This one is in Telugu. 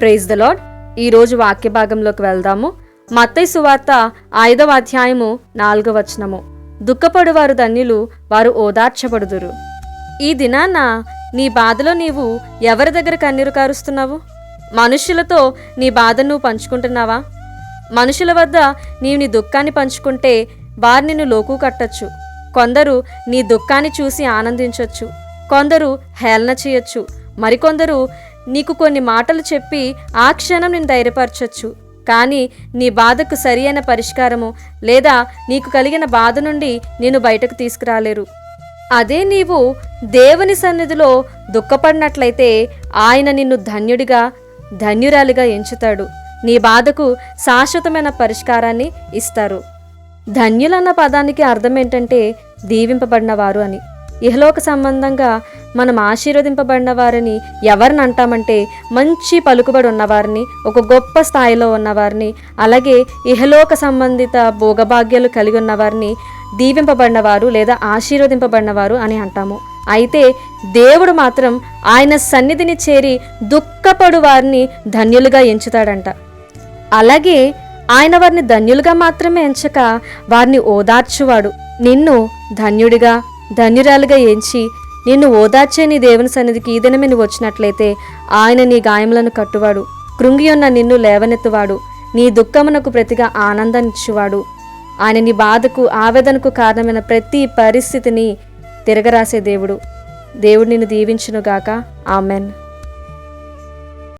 ప్రైజ్ ద లాడ్ ఈరోజు వాక్య భాగంలోకి వెళ్దాము. మత్తయి సువార్త ఐదవ అధ్యాయము నాలుగవ వచనము. దుఃఖపడువారు ధన్యులు వారు ఓదార్చబడుదురు. ఈ దినాన నీ బాధలో నీవు ఎవరి దగ్గర కన్నీరు కారుస్తున్నావు? మనుషులతో నీ బాధను నువ్వు పంచుకుంటున్నావా? మనుషుల వద్ద నీవు నీ దుఃఖాన్ని పంచుకుంటే వారు నిన్ను లోకు కట్టచ్చు. కొందరు నీ దుఃఖాన్ని చూసి ఆనందించవచ్చు కొందరు హేళన చేయొచ్చు. మరికొందరు నీకు కొన్ని మాటలు చెప్పి ఆ క్షణం నేను ధైర్యపరచొచ్చు. కానీ నీ బాధకు సరి అయిన పరిష్కారము లేదా నీకు కలిగిన బాధ నుండి నేను బయటకు తీసుకురాలేరు. అదే నీవు దేవుని సన్నిధిలో దుఃఖపడినట్లయితే ఆయన నిన్ను ధన్యుడిగా ధన్యురాలిగా ఎంచుతాడు. నీ బాధకు శాశ్వతమైన పరిష్కారాన్ని ఇస్తారు. ధన్యులన్న పదానికి అర్థం ఏంటంటే దీవింపబడిన వారు అని. ఇహలోక సంబంధంగా మనం ఆశీర్వదింపబడిన వారిని ఎవరిని అంటామంటే మంచి పలుకుబడి ఉన్నవారిని ఒక గొప్ప స్థాయిలో ఉన్నవారిని అలాగే ఇహలోక సంబంధిత భోగభాగ్యాలు కలిగి ఉన్నవారిని దీవింపబడిన వారు లేదా ఆశీర్వదింపబడిన వారు అని అంటాము. అయితే దేవుడు మాత్రం ఆయన సన్నిధిని చేరి దుఃఖపడు వారిని ధన్యులుగా ఎంచుతాడంట. అలాగే ఆయన వారిని ధన్యులుగా మాత్రమే ఎంచక వారిని ఓదార్చువాడు. నిన్ను ధన్యుడిగా ధన్యురాలుగా ఎంచి నిన్ను ఓదార్చే నీ దేవుని సన్నిధికి ఈ దినమే నువ్వు వచ్చినట్లయితే ఆయన నీ గాయములను కట్టువాడు. కృంగి ఉన్న నిన్ను లేవనెత్తువాడు. నీ దుఃఖమునకు ప్రతిగా ఆనందాన్నిచ్చువాడు ఆయన నీ బాధకు ఆవేదనకు కారణమైన ప్రతి పరిస్థితిని తిరగరాసే దేవుడు. దేవుడు నిన్ను దీవించునుగాక. ఆమెన్.